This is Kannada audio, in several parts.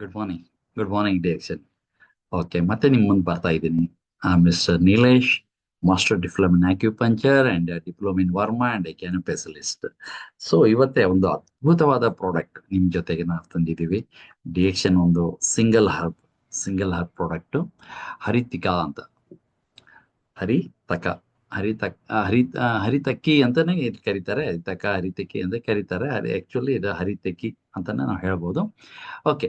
ಗುಡ್ ಮಾರ್ನಿಂಗ್ ಗುಡ್ ಮಾರ್ನಿಂಗ್ ಡಿಎಕ್ಷನ್ ಓಕೆ ಮತ್ತೆ ನಿಮ್ಮ ಮುಂದೆ ಬರ್ತಾ ಇದ್ದೀನಿ. Miss Nilesh master diploma in acupuncture and diploma in Varma and cancer specialist so ಇವತ್ತೇ ಒಂದು ಅದ್ಭುತವಾದ ಪ್ರಾಡಕ್ಟ್ ನಿಮ್ಮ ಜೊತೆಗೆ ನಾವು ತಂದಿದ್ದೀವಿ. ಡಿಎಕ್ಷನ್ ಒಂದು single herb single herb product Haritika ಅಂತ. ಹರಿತಕ ಹರಿತಕ್ ಹರಿತ ಹರಿತಕ್ಕಿ ಅಂತಾನೆ ಇದು ಕರೀತಾರೆ. ಹರಿತಕ, ಹರಿತಕ್ಕಿ ಅಂತ ಕರೀತಾರೆ. ಆಕ್ಚುಲಿ ಇದು ಹರಿತಕ್ಕಿ ಅಂತಾನೆ ನಾವು ಹೇಳ್ಬೋದು. ಓಕೆ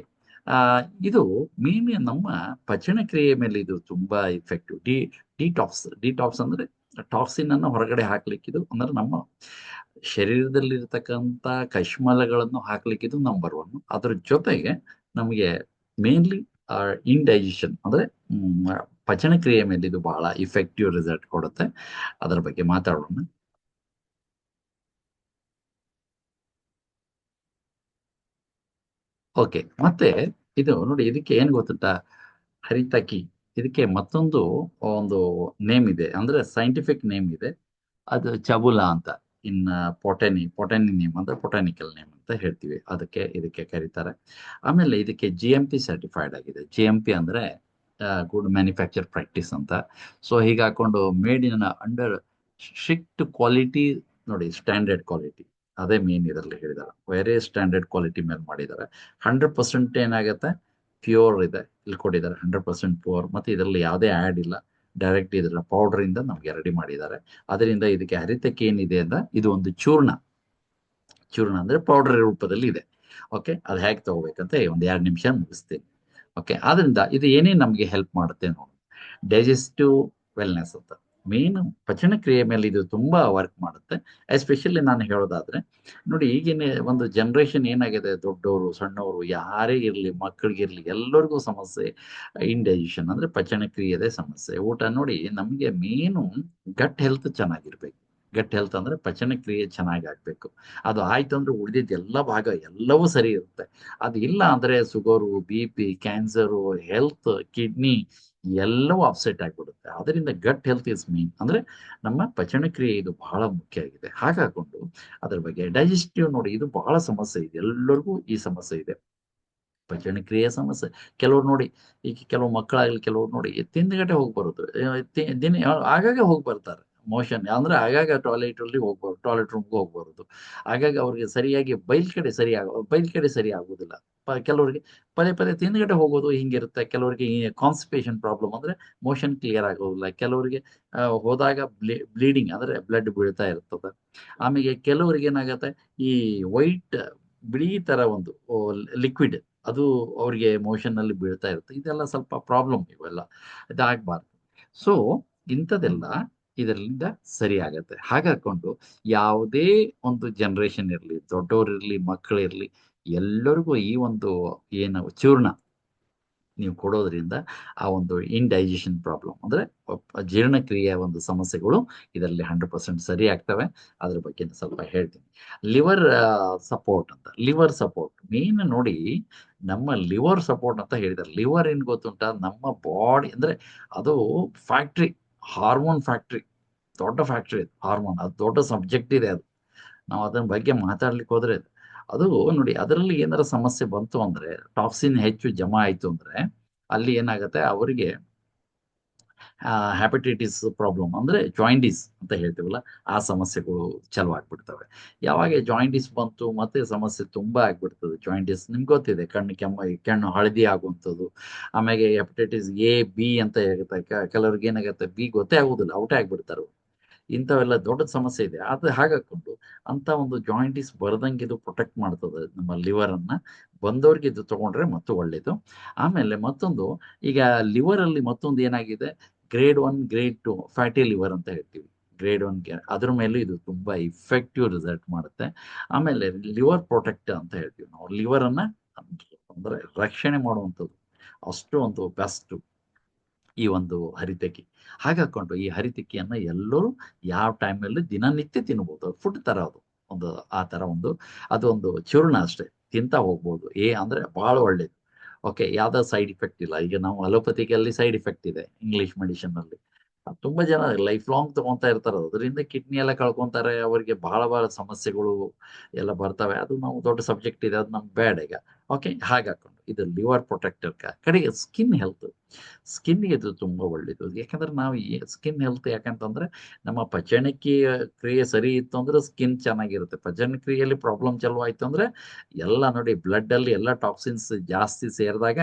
ಇದು ಮೇನ್ ನಮ್ಮ ಪಚನ ಕ್ರಿಯೆ ಮೇಲೆ ಇದು ತುಂಬಾ ಇಫೆಕ್ಟಿವ್ ಡಿ ಡಿಟಾಕ್ಸ್ ಡಿಟಾಕ್ಸ್ ಅಂದ್ರೆ ಟಾಕ್ಸಿನ್ ಅನ್ನು ಹೊರಗಡೆ ಹಾಕ್ಲಿಕ್ಕೆ ಇದು ಅಂದ್ರೆ ನಮ್ಮ ಶರೀರದಲ್ಲಿರ್ತಕ್ಕಂಥ ಕಶ್ಮಲಗಳನ್ನು ಹಾಕ್ಲಿಕ್ಕೆ ಇದು ನಂಬರ್ ಒನ್ ಅದ್ರ ಜೊತೆಗೆ ನಮಗೆ ಮೇನ್ಲಿ ಇನ್ಡೈಜೆಷನ್ ಅಂದ್ರೆ ಪಚನ ಕ್ರಿಯೆ ಮೇಲೆ ಇದು ಬಹಳ ಇಫೆಕ್ಟಿವ್ ರಿಸಲ್ಟ್ ಕೊಡುತ್ತೆ. ಅದರ ಬಗ್ಗೆ ಮಾತಾಡೋಣ. ಓಕೆ. ಮತ್ತೆ ಇದು ನೋಡಿ ಇದಕ್ಕೆ ಏನ್ ಗೊತ್ತುಂಟಾ? ಹರಿತಕಿ. ಇದಕ್ಕೆ ಮತ್ತೊಂದು ಒಂದು ನೇಮ್ ಇದೆ. ಅಂದ್ರೆ ಸೈಂಟಿಫಿಕ್ ನೇಮ್ ಇದೆ. ಅದು ಚಬುಲಾ ಅಂತ. ಇನ್ ಪೊಟೆನಿ ಪೊಟೆನಿ ನೇಮ್ ಅಂದ್ರೆ ಪೊಟಾನಿಕಲ್ ನೇಮ್ ಅಂತ ಹೇಳ್ತೀವಿ. ಅದಕ್ಕೆ ಇದಕ್ಕೆ ಕರೀತಾರೆ. ಆಮೇಲೆ ಇದಕ್ಕೆ ಜಿ ಎಂ ಪಿ ಸರ್ಟಿಫೈಡ್ ಆಗಿದೆ. ಜಿ ಎಂ ಪಿ ಅಂದ್ರೆ ಗುಡ್ ಮ್ಯಾನುಫ್ಯಾಕ್ಚರ್ ಪ್ರಾಕ್ಟೀಸ್ ಅಂತ. ಸೊ ಹೀಗೆ ಹಾಕೊಂಡು made in under strict quality ನೋಡಿ ಸ್ಟ್ಯಾಂಡರ್ಡ್ ಕ್ವಾಲಿಟಿ ಅದೇ ಮೇನ್ ಇದರಲ್ಲಿ ಹೇಳಿದ್ದಾರೆ. ವೆರಿ ಸ್ಟ್ಯಾಂಡರ್ಡ್ ಕ್ವಾಲಿಟಿ ಮೇಲೆ ಮಾಡಿದ್ದಾರೆ. ಹಂಡ್ರೆಡ್ ಪರ್ಸೆಂಟ್ ಏನಾಗುತ್ತೆ? ಪ್ಯೂರ್ ಇದೆ. ಇಲ್ಲಿ ಕೊಟ್ಟಿದ್ದಾರೆ ಹಂಡ್ರೆಡ್ ಪರ್ಸೆಂಟ್ ಪ್ಯೂರ್ ಮತ್ತೆ ಇದರಲ್ಲಿ ಯಾವುದೇ ಆ್ಯಡ್ ಇಲ್ಲ. ಡೈರೆಕ್ಟ್ ಇದರ ಪೌಡರ್ ಇಂದ ನಮಗೆ ರೆಡಿ ಮಾಡಿದ್ದಾರೆ. ಅದರಿಂದ ಇದಕ್ಕೆ ಹರಿತಕ್ಕೆ ಏನಿದೆ ಅಂದ್ರೆ ಇದು ಒಂದು ಚೂರ್ಣ. ಚೂರ್ಣ ಅಂದ್ರೆ ಪೌಡರ್ ರೂಪದಲ್ಲಿ ಇದೆ. ಓಕೆ ಅದು ಹೇಗೆ ತಗೋಬೇಕಂತ ಒಂದು ಎರಡು ನಿಮಿಷ ಮುಗಿಸ್ತೀನಿ. ಓಕೆ ಆದ್ರಿಂದ ಇದು ಏನೇ ನಮಗೆ ಹೆಲ್ಪ್ ಮಾಡುತ್ತೆ ನೋಡಿ. ಡೈಜೆಸ್ಟಿವ್ ವೆಲ್ನೆಸ್ ಅಂತ. ಮೇನ್ ಪಚನ ಕ್ರಿಯೆ ಮೇಲೆ ಇದು ತುಂಬಾ ವರ್ಕ್ ಮಾಡುತ್ತೆ. ಎಸ್ಪೆಷಲಿ ನಾನು ಹೇಳೋದಾದ್ರೆ, ನೋಡಿ ಈಗಿನ ಒಂದು ಜನರೇಷನ್ ಏನಾಗಿದೆ ದೊಡ್ಡವರು ಸಣ್ಣವರು ಯಾರೇ ಇರಲಿ ಮಕ್ಕಳಿಗಿರ್ಲಿ ಎಲ್ಲರಿಗೂ ಸಮಸ್ಯೆ ಇಂಡೈಜೆಷನ್ ಅಂದ್ರೆ ಪಚನ ಕ್ರಿಯೆದೇ ಸಮಸ್ಯೆ. ಊಟ ನೋಡಿ ನಮಗೆ ಮೇನು ಗಟ್ ಹೆಲ್ತ್ ಚೆನ್ನಾಗಿರ್ಬೇಕು. ಗಟ್ ಹೆಲ್ತ್ ಅಂದ್ರೆ ಪಚನ ಕ್ರಿಯೆ ಚೆನ್ನಾಗಿ ಆಗ್ಬೇಕು. ಅದು ಆಯ್ತು ಅಂದ್ರೆ ಉಳಿದಿದ್ದ ಎಲ್ಲ ಭಾಗ ಎಲ್ಲವೂ ಸರಿ ಇರುತ್ತೆ. ಅದು ಇಲ್ಲ ಅಂದ್ರೆ sugar B P cancer health kidney ಎಲ್ಲವೂ ಅಪ್ಸೆಟ್ ಆಗಿಬಿಡುತ್ತೆ. ಅದರಿಂದ ಗಟ್ ಹೆಲ್ತ್ ಇಸ್ ಮೇನ್ ಅಂದ್ರೆ ನಮ್ಮ ಪಚನ ಕ್ರಿಯೆ ಇದು ಬಹಳ ಮುಖ್ಯ ಆಗಿದೆ. ಹಾಗಾಕೊಂಡು ಅದ್ರ ಬಗ್ಗೆ ಡೈಜೆಸ್ಟಿವ್ ನೋಡಿ ಇದು ಬಹಳ ಸಮಸ್ಯೆ ಇದೆ. ಎಲ್ಲರಿಗೂ ಈ ಸಮಸ್ಯೆ ಇದೆ. ಪಚನ ಕ್ರಿಯೆ ಸಮಸ್ಯೆ. ಕೆಲವ್ರು ನೋಡಿ, ಈಗ ಕೆಲವು ಮಕ್ಕಳಾಗಲಿ ಕೆಲವ್ರು ನೋಡಿ ತಿಂದಗಟ್ಟೆ ಹೋಗಿ ಬರೋದು. ದಿನ, ಆಗಾಗ ಹೋಗಿ ಬರ್ತಾರೆ. ಮೋಷನ್ ಅಂದ್ರೆ ಆಗಾಗ ಟಾಯ್ಲೆಟ್ ಅಲ್ಲಿ ಹೋಗ್ಬಾರ್ದು ಟಾಯ್ಲೆಟ್ ರೂಮ್ಗೆ ಹೋಗ್ಬಾರ್ದು. ಆಗಾಗ ಅವ್ರಿಗೆ ಸರಿಯಾಗಿ ಬೈಲ್ ಕಡೆ ಸರಿ ಆಗ ಬೈಲ್ ಕಡೆ ಸರಿ ಆಗುದಿಲ್ಲ. ಕೆಲವರಿಗೆ ಪದೇ ಪದೇ ತಿಂದ್ಗಡೆ ಹೋಗೋದು ಹಿಂಗಿರುತ್ತೆ. ಕೆಲವರಿಗೆ ಕಾನ್ಸ್ಟಿಪೇಷನ್ ಪ್ರಾಬ್ಲಮ್ ಅಂದ್ರೆ ಮೋಷನ್ ಕ್ಲಿಯರ್ ಆಗೋದಿಲ್ಲ. ಕೆಲವರಿಗೆ ಹೋದಾಗ ಬ್ಲೀಡಿಂಗ್ ಅಂದ್ರೆ ಬ್ಲಡ್ ಬೀಳ್ತಾ ಇರ್ತದೆ. ಆಮೇಲೆ ಕೆಲವರಿಗೆ ಏನಾಗತ್ತೆ, ಈ ವೈಟ್ ಬಿಳಿ ತರ ಒಂದು ಲಿಕ್ವಿಡ್ ಅದು ಅವ್ರಿಗೆ ಮೋಷನ್ ಅಲ್ಲಿ ಬೀಳ್ತಾ ಇರುತ್ತೆ. ಇದೆಲ್ಲ ಸ್ವಲ್ಪ ಪ್ರಾಬ್ಲಮ್ ಇವೆಲ್ಲ. ಇದಾಗಬಾರ್ದು. ಸೊ ಇಂಥದೆಲ್ಲ ಇದರಿಂದ ಸರಿ ಆಗತ್ತೆ. ಹಾಗಾಕೊಂಡು ಯಾವುದೇ ಒಂದು ಜನರೇಷನ್ ಇರಲಿ ದೊಡ್ಡವರಿರ್ಲಿ ಮಕ್ಕಳಿರ್ಲಿ ಎಲ್ಲರಿಗೂ ಈ ಒಂದು ಏನು ಚೂರ್ಣ ನೀವು ಕೊಡೋದ್ರಿಂದ ಆ ಒಂದು ಇನ್ಡೈಜೆಷನ್ ಪ್ರಾಬ್ಲಮ್ ಅಂದ್ರೆ ಜೀರ್ಣಕ್ರಿಯೆ ಜೀರ್ಣಕ್ರಿಯೆಯ ಒಂದು ಸಮಸ್ಯೆಗಳು ಇದರಲ್ಲಿ ಹಂಡ್ರೆಡ್ ಪರ್ಸೆಂಟ್ ಸರಿ ಆಗ್ತವೆ. ಅದ್ರ ಬಗ್ಗೆ ಸ್ವಲ್ಪ ಹೇಳ್ತೀನಿ. ಲಿವರ್ ಸಪೋರ್ಟ್ ಅಂತ. ಲಿವರ್ ಸಪೋರ್ಟ್ ಮೇನ್ ನೋಡಿ ನಮ್ಮ ಲಿವರ್ ಸಪೋರ್ಟ್ ಅಂತ ಹೇಳಿದ್ದಾರೆ ಲಿವರ್ ಏನ್ ಗೊತ್ತುಂಟ? ನಮ್ಮ ಬಾಡಿ ಅಂದ್ರೆ ಅದು ಫ್ಯಾಕ್ಟ್ರಿ ಹಾರ್ಮೋನ್ ಫ್ಯಾಕ್ಟ್ರಿ ದೊಡ್ಡ ಫ್ಯಾಕ್ಟ್ರಿ ಹಾರ್ಮೋನ್ ಅದು ದೊಡ್ಡ ಸಬ್ಜೆಕ್ಟ್ ಇದೆ ಅದು. ನಾವು ಅದನ್ನ ಬಗ್ಗೆ ಮಾತಾಡ್ಲಿಕ್ಕೆ ಹೋದ್ರೆ ಅದು ನೋಡಿ ಅದರಲ್ಲಿ ಏನಾರ ಸಮಸ್ಯೆ ಬಂತು ಅಂದ್ರೆ ಟಾಕ್ಸಿನ್ ಹೆಚ್ಚು ಜಮಾ ಆಯ್ತು ಅಂದ್ರೆ ಅಲ್ಲಿ ಏನಾಗುತ್ತೆ, ಅವರಿಗೆ ಹ್ಯಾಪಟೈಟಿಸ್ ಪ್ರಾಬ್ಲಮ್ ಅಂದ್ರೆ ಜಾಯಿಂಡಿಸ್ ಅಂತ ಹೇಳ್ತೀವಲ್ಲ, ಆ ಸಮಸ್ಯೆಗಳು ಚಲೋ ಆಗ್ಬಿಡ್ತವೆ. ಯಾವಾಗ ಜಾಯಿಂಡಿಸ್ ಬಂತು, ಮತ್ತೆ ಸಮಸ್ಯೆ ತುಂಬಾ ಆಗ್ಬಿಡ್ತದೆ. ಜಾಯಿಂಡಿಸ್ ನಿಮ್ಗೆ ಗೊತ್ತಿದೆ, ಕಣ್ಣು ಕೆಮ್ಮ, ಕಣ್ಣು ಹಳದಿ ಆಗುವಂಥದ್ದು ಆಮೇಲೆ ಹೆಪಟೈಟಿಸ್ ಎ ಬಿ ಅಂತ ಹೇಳ್ತಾರೆ ಕೆಲವ್ರಿಗೆ ಏನಾಗುತ್ತೆ ಬಿ ಗೊತ್ತೇ ಆಗುದಿಲ್ಲ, ಔಟೇ ಆಗ್ಬಿಡ್ತಾರೆ. ಇಂಥವೆಲ್ಲ ದೊಡ್ಡ ಸಮಸ್ಯೆ ಇದೆ. ಅದು ಹಾಗಾಕೊಂಡು ಅಂತ ಒಂದು ಜಾಯಿಂಟಿಸ್ ಬರ್ದಂಗೆ ಇದು ಪ್ರೊಟೆಕ್ಟ್ ಮಾಡ್ತದೆ ನಮ್ಮ ಲಿವರ್ ಅನ್ನ. ಬಂದವ್ರಿಗೆ ಇದು ತಗೊಂಡ್ರೆ ಮತ್ತು ಒಳ್ಳೇದು. ಆಮೇಲೆ ಮತ್ತೊಂದು, ಈಗ ಲಿವರ್ ಅಲ್ಲಿ ಮತ್ತೊಂದು ಏನಾಗಿದೆ? Grade one grade two fatty liver ಅಂತ ಹೇಳ್ತೀವಿ. ಗ್ರೇಡ್ ಒನ್ ಅದ್ರ ಮೇಲೆ ಇದು ತುಂಬಾ ಇಫೆಕ್ಟಿವ್ ರಿಸಲ್ಟ್ ಮಾಡುತ್ತೆ. ಆಮೇಲೆ ಲಿವರ್ ಪ್ರೊಟೆಕ್ಟ್ ಅಂತ ಹೇಳ್ತೀವಿ ನಾವು. ಲಿವರ್ ಅನ್ನ ಅಂದ್ರೆ ರಕ್ಷಣೆ ಮಾಡುವಂಥದ್ದು. ಅಷ್ಟು ಒಂದು ಬೆಸ್ಟ್ ಈ ಒಂದು ಹರಿತಕಿ ಹಾಗಾಕೊಂಡು ಈ ಹರಿತಕಿಯನ್ನ ಎಲ್ಲರೂ ಯಾವ ಟೈಮಲ್ಲಿ ದಿನನಿತ್ಯ ತಿನ್ಬೋದು. ಫುಡ್ ತರ ಅದು. ಒಂದು ಆ ತರ ಒಂದು, ಅದು ಒಂದು ಚೂರ್ಣ ಅಷ್ಟೇ. ತಿಂತಾ ಹೋಗ್ಬೋದು. ಏ ಅಂದ್ರೆ ಬಹಳ ಒಳ್ಳೇದು. ಓಕೆ ಯಾವ್ದೋ ಸೈಡ್ ಇಫೆಕ್ಟ್ ಇಲ್ಲ. ಈಗ ನಾವು ಅಲೋಪತಿಗೆ ಅಲ್ಲಿ ಸೈಡ್ ಇಫೆಕ್ಟ್ ಇದೆ ಇಂಗ್ಲಿಷ್ ಮೆಡಿಸಿನ್ ಅಲ್ಲಿ. ತುಂಬಾ ಜನ ಲೈಫ್ ಲಾಂಗ್ ತಗೊಂತಾ ಇರ್ತಾರೆ. ಅದರಿಂದ ಕಿಡ್ನಿ ಎಲ್ಲ ಕಳ್ಕೊಂತಾರೆ. ಅವರಿಗೆ ಬಹಳ ಬಹಳ ಸಮಸ್ಯೆಗಳು ಎಲ್ಲ ಬರ್ತವೆ. ಅದು ನಾವು ದೊಡ್ಡ ಸಬ್ಜೆಕ್ಟ್ ಇದೆ. ಅದು ನಮ್ಗೆ ಬೇಡ ಈಗ. ಓಕೆ ಹಾಗೆ ಇದು ಲಿವರ್ ಪ್ರೊಟೆಕ್ಟರ್ ಕಡೆಗೆ ಸ್ಕಿನ್ ಹೆಲ್ತ್ ಸ್ಕಿನ್ ಇದು ತುಂಬಾ ಒಳ್ಳೆಯದು ಯಾಕಂದ್ರೆ ನಾವು ಸ್ಕಿನ್ ಹೆಲ್ತ್ ಯಾಕಂತಂದ್ರೆ ನಮ್ಮ ಪಚನಕ್ರಿಯೆ ಕ್ರಿಯೆ ಸರಿ ಇತ್ತು ಅಂದ್ರೆ ಸ್ಕಿನ್ ಚೆನ್ನಾಗಿರುತ್ತೆ. ಪಚನ ಕ್ರಿಯೆಯಲ್ಲಿ ಪ್ರಾಬ್ಲಮ್ ಚಲೋ ಆಯ್ತು ಅಂದ್ರೆ ಎಲ್ಲ ನೋಡಿ ಬ್ಲಡ್ ಅಲ್ಲಿ ಎಲ್ಲ ಟಾಕ್ಸಿನ್ಸ್ ಜಾಸ್ತಿ ಸೇರಿದಾಗ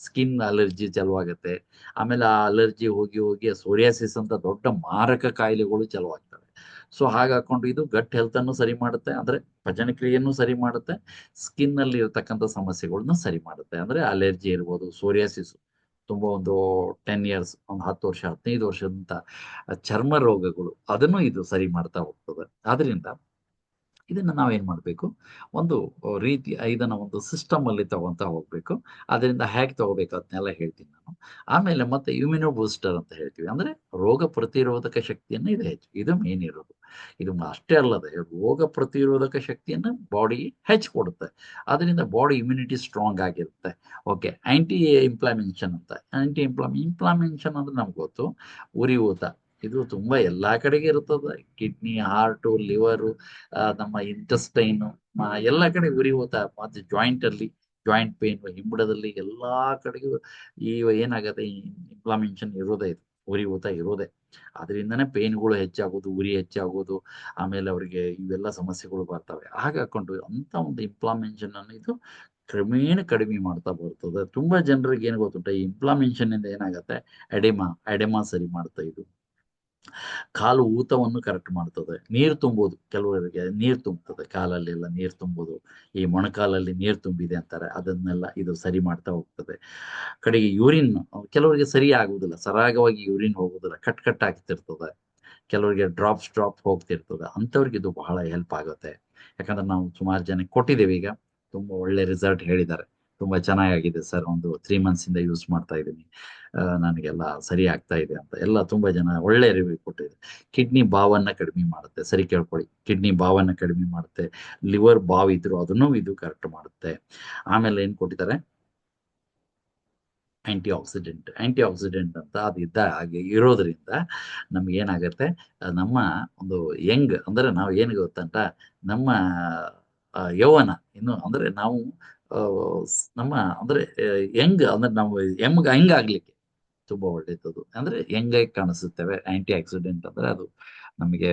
ಸ್ಕಿನ್ ಅಲರ್ಜಿ ಆಗುತ್ತೆ. ಆಮೇಲೆ ಆ ಅಲರ್ಜಿ ಹೋಗಿ ಹೋಗಿ ಸೋರಿಯಾಸಿಸ್ ಅಂತ ದೊಡ್ಡ ಮಾರಕ ಕಾಯಿಲೆಗಳು ಆಗ್ತವೆ. ಸೊ ಹಾಗೆ ಹಾಕೊಂಡು ಇದು ಗಟ್ ಹೆಲ್ತ್ ಅನ್ನು ಸರಿ ಮಾಡುತ್ತೆ. ಅಂದ್ರೆ ಪಚನ ಕ್ರಿಯೆಯನ್ನು ಸರಿ ಮಾಡುತ್ತೆ. ಸ್ಕಿನ್ ಅಲ್ಲಿ ಇರತಕ್ಕಂಥ ಸಮಸ್ಯೆಗಳನ್ನ ಸರಿ ಮಾಡುತ್ತೆ. ಅಂದ್ರೆ ಅಲರ್ಜಿ ಇರ್ಬೋದು ಸೋರಿಯಾಸಿಸ್ ತುಂಬಾ ಒಂದು ಟೆನ್ ಇಯರ್ಸ್ ಒಂದು ಹತ್ತು ವರ್ಷ, ಹದಿನೈದು ವರ್ಷದಂತ ಚರ್ಮ ರೋಗಗಳು ಅದನ್ನು ಇದು ಸರಿ ಮಾಡ್ತಾ ಹೋಗ್ತದೆ. ಆದ್ರಿಂದ ಇದನ್ನ ನಾವೇನು ಮಾಡಬೇಕು? ಒಂದು ರೀತಿ, ಇದನ್ನು ಒಂದು ಸಿಸ್ಟಮಲ್ಲಿ ತಗೊಂತ ಹೋಗ್ಬೇಕು. ಅದರಿಂದ ಹೇಗೆ ತಗೋಬೇಕು ಅದನ್ನೆಲ್ಲ ಹೇಳ್ತೀನಿ ನಾನು. ಆಮೇಲೆ ಮತ್ತೆ ಇಮ್ಯುನೋ ಬೂಸ್ಟರ್ ಅಂತ ಹೇಳ್ತೀವಿ. ಅಂದರೆ ರೋಗ ಪ್ರತಿರೋಧಕ ಶಕ್ತಿಯನ್ನು ಇದು ಹೆಚ್ಚು, ಇದು ಮೇನ್ ಇರೋದು. ಇದು ಅಷ್ಟೇ ಅಲ್ಲದೆ ರೋಗ ಪ್ರತಿರೋಧಕ ಶಕ್ತಿಯನ್ನು ಬಾಡಿ ಹೆಚ್ಚು ಕೊಡುತ್ತೆ. ಅದರಿಂದ ಬಾಡಿ ಇಮ್ಯುನಿಟಿ ಸ್ಟ್ರಾಂಗ್ ಆಗಿರುತ್ತೆ. ಓಕೆ ಆಂಟಿ ಇಂಪ್ಲಾಮೆನ್ಷನ್ ಅಂತ. ಆಂಟಿ ಇಂಪ್ಲಾಮ್ ಇಂಪ್ಲಾಮೆನ್ಷನ್ ಅಂದ್ರೆ ನಮ್ಗೆ ಗೊತ್ತು. ಉರಿಯೂತ ಇದು ತುಂಬಾ ಎಲ್ಲಾ ಕಡೆಗೆ ಇರ್ತದ ಕಿಡ್ನಿ ಹಾರ್ಟು ಲಿವರು ನಮ್ಮ ಇಂಟೆಸ್ಟೈನ್ ಎಲ್ಲಾ ಕಡೆ ಉರಿ ಉರಿಯೂತ ಮತ್ತೆ ಜಾಯಿಂಟ್ ಅಲ್ಲಿ ಜಾಯಿಂಟ್ ಪೇನ್ ಹಿಂಬಡದಲ್ಲಿ ಎಲ್ಲಾ ಕಡೆಗೂ ಈ ಏನಾಗತ್ತೆ ಇಂಪ್ಲಾಮೆನ್ಷನ್ ಇರೋದೇ ಇದು ಉರಿಯೂತ ಇರೋದೇ. ಅದರಿಂದನೇ ಪೇನ್ಗಳು ಹೆಚ್ಚಾಗೋದು, ಉರಿ ಹೆಚ್ಚಾಗೋದು, ಆಮೇಲೆ ಅವರಿಗೆ ಇವೆಲ್ಲ ಸಮಸ್ಯೆಗಳು ಬರ್ತವೆ. ಹಾಗಾಕೊಂಡು ಅಂತ ಒಂದು ಇಂಪ್ಲಾಮೆನ್ಷನ್ ಅನ್ನು ಇದು ಕ್ರಮೇಣ ಕಡಿಮೆ ಮಾಡ್ತಾ ಬರ್ತದೆ. ತುಂಬಾ ಜನರಿಗೆ ಏನು ಗೊತ್ತುಂಟ, ಈ ಇಂದ ಏನಾಗತ್ತೆ, ಎಡೆಮಾ ಎಡೆಮಾ ಸರಿ ಮಾಡ್ತಾ ಇದು. ಕಾಲು ಊತವನ್ನು ಕರೆಕ್ಟ್ ಮಾಡ್ತದೆ. ನೀರು ತುಂಬೋದು. ಕೆಲವರಿಗೆ ನೀರು ತುಂಬುತ್ತದೆ ಕಾಲಲ್ಲಿ ಎಲ್ಲ ನೀರು ತುಂಬೋದು. ಈ ಮೊಣಕಾಲಲ್ಲಿ ನೀರು ತುಂಬಿದೆ ಅಂತಾರೆ. ಅದನ್ನೆಲ್ಲ ಇದು ಸರಿ ಮಾಡ್ತಾ ಹೋಗ್ತದೆ. ಕಡೆಗೆ ಯೂರಿನ್ ಕೆಲವರಿಗೆ ಸರಿ ಆಗುವುದಿಲ್ಲ. ಸರಾಗವಾಗಿ ಯೂರಿನ್ ಹೋಗುದಿಲ್ಲ ಕಟ್ ಕಟ್ ಆಗ್ತಿರ್ತದೆ. ಕೆಲವರಿಗೆ ಡ್ರಾಪ್ಸ್ ಡ್ರಾಪ್ ಹೋಗ್ತಿರ್ತದೆ. ಅಂಥವ್ರಿಗೆ ಇದು ಬಹಳ ಹೆಲ್ಪ್ ಆಗುತ್ತೆ. ಯಾಕಂದ್ರೆ ನಾವು ಸುಮಾರು ಜನಕ್ಕೆ ಕೊಟ್ಟಿದ್ದೇವೆ ಈಗ. ತುಂಬಾ ಒಳ್ಳೆ ರಿಸಲ್ಟ್ ಹೇಳಿದ್ದಾರೆ. ತುಂಬಾ ಚೆನ್ನಾಗಿದೆ ಸರ್, ಒಂದು ತ್ರೀ ಇಂದ ಯೂಸ್ ಮಾಡ್ತಾ ಇದ್ದೀನಿ. ನನಗೆಲ್ಲ ಸರಿ ಆಗ್ತಾ ಇದೆ ಅಂತ. ಎಲ್ಲ ತುಂಬಾ ಜನ ಒಳ್ಳೆ ರಿವ್ಯೂ ಕೊಟ್ಟಿದೆ ಕಿಡ್ನಿ ಬಾವನ್ನ ಕಡಿಮೆ ಮಾಡುತ್ತೆ. ಸರಿ ಕೇಳ್ಕೊಳ್ಳಿ. ಕಿಡ್ನಿ ಬಾವನ್ನ ಕಡಿಮೆ ಮಾಡುತ್ತೆ. ಲಿವರ್ ಬಾವ್ ಇದ್ರು ಅದನ್ನು ಇದು ಕರೆಕ್ಟ್ ಮಾಡುತ್ತೆ. ಆಮೇಲೆ ಏನ್ ಕೊಟ್ಟಿದ್ದಾರೆ? ಆಂಟಿ ಆಕ್ಸಿಡೆಂಟ್ ಆಂಟಿ ಆಕ್ಸಿಡೆಂಟ್ ಅಂತ ಅದು ಇದ್ದ ಹಾಗೆ ಇರೋದ್ರಿಂದ ನಮ್ಗೆ ಏನಾಗುತ್ತೆ? ನಮ್ಮ ಒಂದು ಯಂಗ್, ಅಂದ್ರೆ ನಾವು ಏನು ಗೊತ್ತಂತ? ನಮ್ಮ ಯೌವನ, ಇನ್ನು ಅಂದ್ರೆ ನಾವು ನಮ್ಮ ಅಂದ್ರೆ ಯಂಗ್ ಅಂದ್ರೆ ನಾವು ಯಂಗ್ ಹೆಂಗ್ ಆಗ್ಲಿಕ್ಕೆ ತುಂಬಾ ಒಳ್ಳೇದದು. ಅಂದ್ರೆ ಯಂಗ್ ಆಗಿ ಕಾಣಿಸುತ್ತೇವೆ. ಆಂಟಿ ಆಕ್ಸಿಡೆಂಟ್ ಅಂದ್ರೆ ಅದು ನಮಗೆ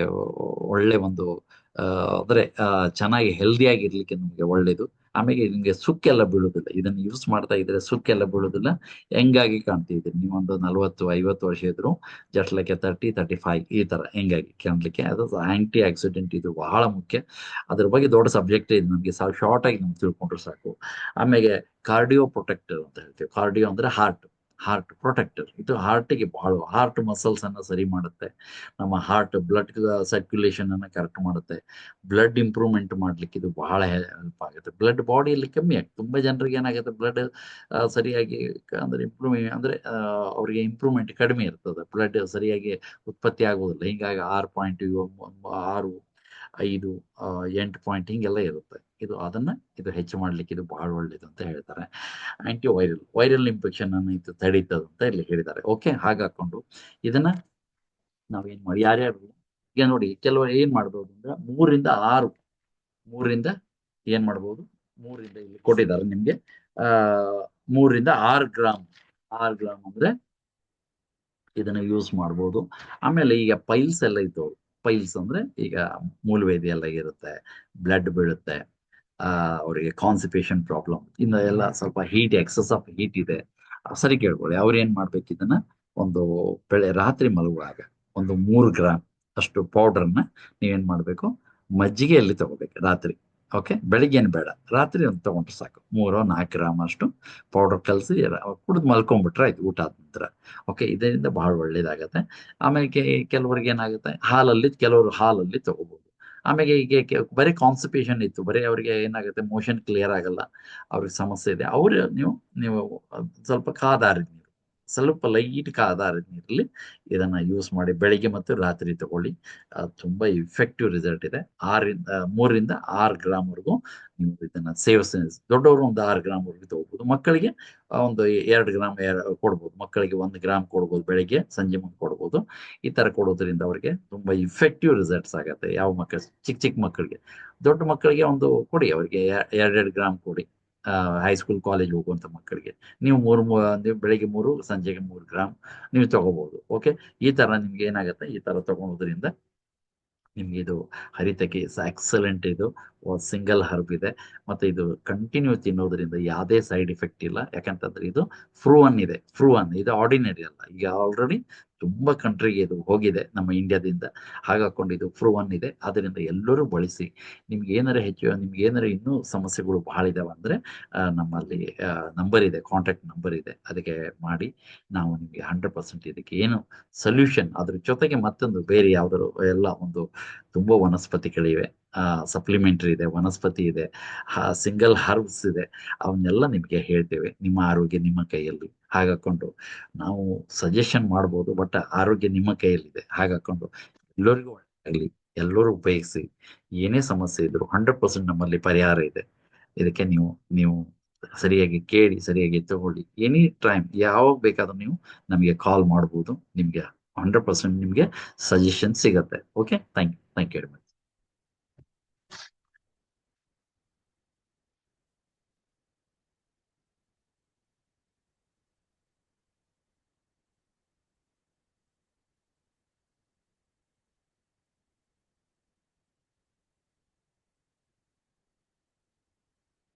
ಒಳ್ಳೆ ಒಂದು ಅಂದ್ರೆ ಚೆನ್ನಾಗಿ ಹೆಲ್ದಿ ಆಗಿರ್ಲಿಕ್ಕೆ ನಮಗೆ ಒಳ್ಳೇದು. ಆಮೇಲೆ ನಿಮಗೆ ಸುಕ್ಕೆಲ್ಲ ಬೀಳುದಿಲ್ಲ. ಇದನ್ನ ಯೂಸ್ ಮಾಡ್ತಾ ಇದ್ರೆ ಸುಕ್ಕೆಲ್ಲ ಬೀಳುದಿಲ್ಲ. ಹೆಂಗಾಗಿ ಕಾಣ್ತಿದ್ರಿ ನೀವೊಂದು ನಲ್ವತ್ತು, ಐವತ್ತು ವರ್ಷ ಇದ್ರು, ಜಟ್ಲಕ್ಕೆ ಲೈಕ್ ತರ್ಟಿ ತರ್ಟಿ ಫೈವ್ ಈ ತರ ಹೆಂಗಾಗಿ ಕಾಣ್ಲಿಕ್ಕೆ? ಅದು ಆಂಟಿ ಆಕ್ಸಿಡೆಂಟ್ ಇದು ಬಹಳ ಮುಖ್ಯ. ಅದ್ರ ಬಗ್ಗೆ ದೊಡ್ಡ ಸಬ್ಜೆಕ್ಟ್ ಇದೆ ನಮಗೆ ಶಾರ್ಟ್ ಆಗಿ ನಮ್ಗೆ ತಿಳ್ಕೊಂಡ್ರೆ ಸಾಕು. ಆಮೇಲೆ ಕಾರ್ಡಿಯೋ ಪ್ರೊಟೆಕ್ಟರ್ ಅಂತ ಹೇಳ್ತೀವಿ. ಕಾರ್ಡಿಯೋ ಅಂದ್ರೆ ಹಾರ್ಟ್ ಹಾರ್ಟ್ ಪ್ರೊಟೆಕ್ಟರ್ ಇದು ಹಾರ್ಟಿಗೆ ಬಹಳ ಹಾರ್ಟ್ ಮಸಲ್ಸ್ ಅನ್ನ ಸರಿ ಮಾಡುತ್ತೆ. ನಮ್ಮ ಹಾರ್ಟ್ ಬ್ಲಡ್ ಸರ್ಕ್ಯುಲೇಷನ್ ಅನ್ನ ಕರೆಕ್ಟ್ ಮಾಡುತ್ತೆ. ಬ್ಲಡ್ ಇಂಪ್ರೂವ್ಮೆಂಟ್ ಮಾಡ್ಲಿಕ್ಕೆ ಇದು ಬಹಳ ಹೆಲ್ಪ್ ಆಗುತ್ತೆ. ಬ್ಲಡ್ ಬಾಡಿಯಲ್ಲಿ ಕಮ್ಮಿ ಆಗುತ್ತೆ ತುಂಬಾ ಜನರಿಗೆ ಏನಾಗುತ್ತೆ ಬ್ಲಡ್ ಸರಿಯಾಗಿ ಅಂದ್ರೆ ಇಂಪ್ರೂವ್ ಅಂದ್ರೆ ಅವರಿಗೆ ಇಂಪ್ರೂವ್ಮೆಂಟ್ ಕಡಿಮೆ ಇರ್ತದೆ. ಬ್ಲಡ್ ಸರಿಯಾಗಿ ಉತ್ಪತ್ತಿ ಆಗುವುದಿಲ್ಲ. ಹೀಗಾಗಿ ಆರು ಪಾಯಿಂಟ್ ಆರು ಐದು ಎಂಟು ಪಾಯಿಂಟ್ ಹಿಂಗೆಲ್ಲ ಇರುತ್ತೆ. ಇದು ಅದನ್ನ ಇದು ಹೆಚ್ಚು ಮಾಡ್ಲಿಕ್ಕೆ ಇದು ಬಹಳ ಒಳ್ಳೇದು ಅಂತ ಹೇಳ್ತಾರೆ. ಆಂಟಿ ವೈರಲ್ ವೈರಲ್ ಇನ್ಫೆಕ್ಷನ್ ಅನ್ನು ಇದು ತಡೀತದೆ ಅಂತ ಇಲ್ಲಿ ಹೇಳಿದ್ದಾರೆ. ಓಕೆ ಹಾಗಾಕೊಂಡು ಇದನ್ನ ನಾವೇನ್ ಮಾಡಿ, ಯಾರ್ಯಾರು? ಈಗ ನೋಡಿ, ಕೆಲವರು ಏನ್ ಮಾಡ್ಬೋದು ಅಂದ್ರೆ ಮೂರಿಂದ ಆರು, ಮೂರಿಂದ ಏನ್ ಮಾಡ್ಬೋದು? ಮೂರಿಂದ ಇಲ್ಲಿ ಕೊಟ್ಟಿದ್ದಾರೆ ನಿಮ್ಗೆ. ಆ, ಮೂರಿಂದ ಆರು ಗ್ರಾಮ್ ಆರು ಗ್ರಾಮ್ ಅಂದ್ರೆ ಇದನ್ನ ಯೂಸ್ ಮಾಡ್ಬೋದು. ಆಮೇಲೆ ಈಗ ಪೈಲ್ಸ್ ಎಲ್ಲ ಇದ್ದವು. ಪೈಲ್ಸ್ ಅಂದ್ರೆ ಈಗ ಮೂಲವೇದಿ ಎಲ್ಲ ಇರುತ್ತೆ ಬ್ಲಡ್ ಬೀಳುತ್ತೆ ಆ ಅವರಿಗೆ ಕಾನ್ಸಿಪೇಷನ್ ಪ್ರಾಬ್ಲಮ್ ಇನ್ನು ಎಲ್ಲ ಸ್ವಲ್ಪ ಹೀಟ್ ಎಕ್ಸಸ್ ಆಫ್ ಹೀಟ್ ಇದೆ. ಸರಿ ಕೇಳ್ಕೊಳ್ಳಿ ಅವ್ರು ಏನ್ ಮಾಡ್ಬೇಕು ಇದನ್ನ? ಒಂದು ಬೆಳೆ ರಾತ್ರಿ ಮಲಗುವಾಗ ಒಂದು ಮೂರು ಗ್ರಾಮ್ ಅಷ್ಟು ಪೌಡರ್ನ ನೀವೇನ್ ಮಾಡ್ಬೇಕು? ಮಜ್ಜಿಗೆಯಲ್ಲಿ ತಗೋಬೇಕು ರಾತ್ರಿ. ಓಕೆ ಬೆಳಿಗ್ಗೆ ಏನು ಬೇಡ. ರಾತ್ರಿ ಒಂದು ತಗೊಂಡ್ರೆ ಸಾಕು. ಮೂರೋ, ನಾಲ್ಕು ಗ್ರಾಮ್ ಅಷ್ಟು ಪೌಡರ್ ಕಲಸಿ ಕುಡಿದು ಮಲ್ಕೊಂಡ್ಬಿಟ್ರೆ ಆಯ್ತು, ಊಟ ಆದ ನಂತರ. ಓಕೆ ಇದರಿಂದ ಬಹಳ ಒಳ್ಳೇದಾಗತ್ತೆ. ಆಮೇಲೆ ಕೆಲವರಿಗೆ ಏನಾಗುತ್ತೆ? ಹಾಲಲ್ಲಿ, ಕೆಲವರು ಹಾಲಲ್ಲಿ ತಗೋಬಹುದು ಆಮೇಲೆ ಈಗ ಬರೀ ಕಾನ್ಸಿಪೇಷನ್ ಇತ್ತು. ಬರೀ ಅವರಿಗೆ ಏನಾಗುತ್ತೆ? ಮೋಷನ್ ಕ್ಲಿಯರ್ ಆಗಲ್ಲ. ಅವ್ರಿಗೆ ಸಮಸ್ಯೆ ಇದೆ. ಅವರು ನೀವು ನೀವು ಸ್ವಲ್ಪ ಕಾದಾರಿ ನೀರು ಸ್ವಲ್ಪ ಲೈಟ್ ಕಾದಾರ ನೀರಲ್ಲಿ ಇದನ್ನ ಯೂಸ್ ಮಾಡಿ ಬೆಳಿಗ್ಗೆ ಮತ್ತು ರಾತ್ರಿ ತಗೊಳ್ಳಿ. ತುಂಬಾ ಇಫೆಕ್ಟಿವ್ ರಿಸಲ್ಟ್ ಇದೆ. ಆರಿಂದ ಮೂರರಿಂದ ಆರು ಗ್ರಾಮ್ ವರೆಗೂ ನೀವು ಇದನ್ನ ಸೇವಿಸಿ ದೊಡ್ಡವರು ಒಂದು ಆರು ಗ್ರಾಮ್ ವರೆಗೂ ತಗೋಬಹುದು ಮಕ್ಕಳಿಗೆ ಒಂದು ಎರಡು ಗ್ರಾಮ್ ಕೊಡ್ಬೋದು. ಮಕ್ಕಳಿಗೆ ಒಂದು ಗ್ರಾಮ್ ಕೊಡ್ಬೋದು ಬೆಳಿಗ್ಗೆ, ಸಂಜೆ ಮುಂದೆ ಕೊಡ್ಬೋದು. ಈ ತರ ಕೊಡೋದ್ರಿಂದ ಅವರಿಗೆ ತುಂಬಾ ಇಫೆಕ್ಟಿವ್ ರಿಸಲ್ಟ್ಸ್ ಆಗತ್ತೆ. ಯಾವ ಮಕ್ಕಳು ಚಿಕ್ಕ ಚಿಕ್ಕ ಮಕ್ಕಳಿಗೆ. ದೊಡ್ಡ ಮಕ್ಕಳಿಗೆ ಒಂದು ಕೊಡಿ, ಅವರಿಗೆ ಎರಡೆರಡು ಗ್ರಾಮ್ ಕೊಡಿ. ಹೈಸ್ಕೂಲ್ ಕಾಲೇಜ್ ಹೋಗುವಂತ ಮಕ್ಕಳಿಗೆ. ನೀವು ಮೂರು ನೀವು ಬೆಳಿಗ್ಗೆ ಮೂರು, ಸಂಜೆಗೆ ಮೂರು ಗ್ರಾಮ್ ನೀವು ತಗೋಬಹುದು ಓಕೆ ಈ ತರ ನಿಮ್ಗೆ ಏನಾಗುತ್ತೆ? ಈ ತರ ತಗೊಳೋದ್ರಿಂದ ನಿಮ್ಗೆ ಇದು ಹರಿತಕ್ಕೆ ಎಕ್ಸಲೆಂಟ್ ಇದು ಸಿಂಗಲ್ ಹರ್ಬ್ ಇದೆ. ಮತ್ತೆ ಇದು ಕಂಟಿನ್ಯೂ ತಿನ್ನೋದ್ರಿಂದ ಯಾವುದೇ ಸೈಡ್ ಎಫೆಕ್ಟ್ ಇಲ್ಲ. ಯಾಕಂತಂದ್ರೆ ಇದು ಫ್ರೂವನ್ ಇದೆ. ಫ್ರೂವನ್ ಇದು ಆರ್ಡಿನರಿ ಅಲ್ಲ. ಈಗ ಆಲ್ರೆಡಿ ತುಂಬಾ ಕಂಟ್ರಿಗೆ ಇದು ಹೋಗಿದೆ ನಮ್ಮ ಇಂಡಿಯಾದಿಂದ ಹಾಗಾಕೊಂಡು ಇದು ಫ್ರೂವನ್ ಇದೆ. ಅದರಿಂದ ಎಲ್ಲರೂ ಬಳಸಿ. ನಿಮ್ಗೆ ಏನಾರ ಹೆಚ್ಚು, ನಿಮ್ಗೆ ಏನಾರ ಇನ್ನೂ ಸಮಸ್ಯೆಗಳು ಬಹಳ ಇದಾವೆ ಅಂದ್ರೆ ನಮ್ಮಲ್ಲಿ ನಂಬರ್ ಇದೆ ಕಾಂಟ್ಯಾಕ್ಟ್ ನಂಬರ್ ಇದೆ. ಅದಕ್ಕೆ ಮಾಡಿ ನಾವು ನಿಮಗೆ ಹಂಡ್ರೆಡ್ ಪರ್ಸೆಂಟ್ ಇದಕ್ಕೆ ಏನು ಸೊಲ್ಯೂಷನ್ ಅದ್ರ ಜೊತೆಗೆ ಮತ್ತೊಂದು ಬೇರೆ ಯಾವ್ದಾದ್ರು ಎಲ್ಲ ಒಂದು ತುಂಬಾ ವನಸ್ಪತಿಗಳಿವೆ. ಸಪ್ಲಿಮೆಂಟರಿ ಇದೆ, ವನಸ್ಪತಿ ಇದೆ ಸಿಂಗಲ್ ಹರ್ಬ್ಸ್ ಇದೆ, ಅವನ್ನೆಲ್ಲ ನಿಮಗೆ ಹೇಳ್ತೇವೆ, ನಿಮ್ಮ ಆರೋಗ್ಯ ನಿಮ್ಮ ಕೈಯಲ್ಲಿ ಹಾಗಾಕೊಂಡು. ನಾವು ಸಜೆಷನ್ ಮಾಡ್ಬೋದು ಬಟ್ ಆರೋಗ್ಯ ನಿಮ್ಮ ಕೈಯಲ್ಲಿದೆ, ಹಾಗಾಕೊಂಡು. ಎಲ್ಲರಿಗೂ ಒಳ್ಳೆದಾಗ್ಲಿ, ಎಲ್ಲರೂ ಉಪಯೋಗಿಸಿ. ಏನೇ ಸಮಸ್ಯೆ ಇದ್ರು ಹಂಡ್ರೆಡ್ ಪರ್ಸೆಂಟ್ ನಮ್ಮಲ್ಲಿ ಪರಿಹಾರ ಇದೆ. ಇದಕ್ಕೆ ನೀವು ನೀವು ಸರಿಯಾಗಿ ಕೇಳಿ, ಸರಿಯಾಗಿ ತಗೊಳ್ಳಿ. ಎನಿ ಟೈಮ್ ಯಾವಾಗ ಬೇಕಾದ್ರೂ ನೀವು ನಮಗೆ ಕಾಲ್ ಮಾಡ್ಬೋದು, ನಿಮಗೆ ಹಂಡ್ರೆಡ್ ಪರ್ಸೆಂಟ್ ನಿಮಗೆ ಸಜೆಷನ್ ಸಿಗತ್ತೆ. Okay thank you thank you very much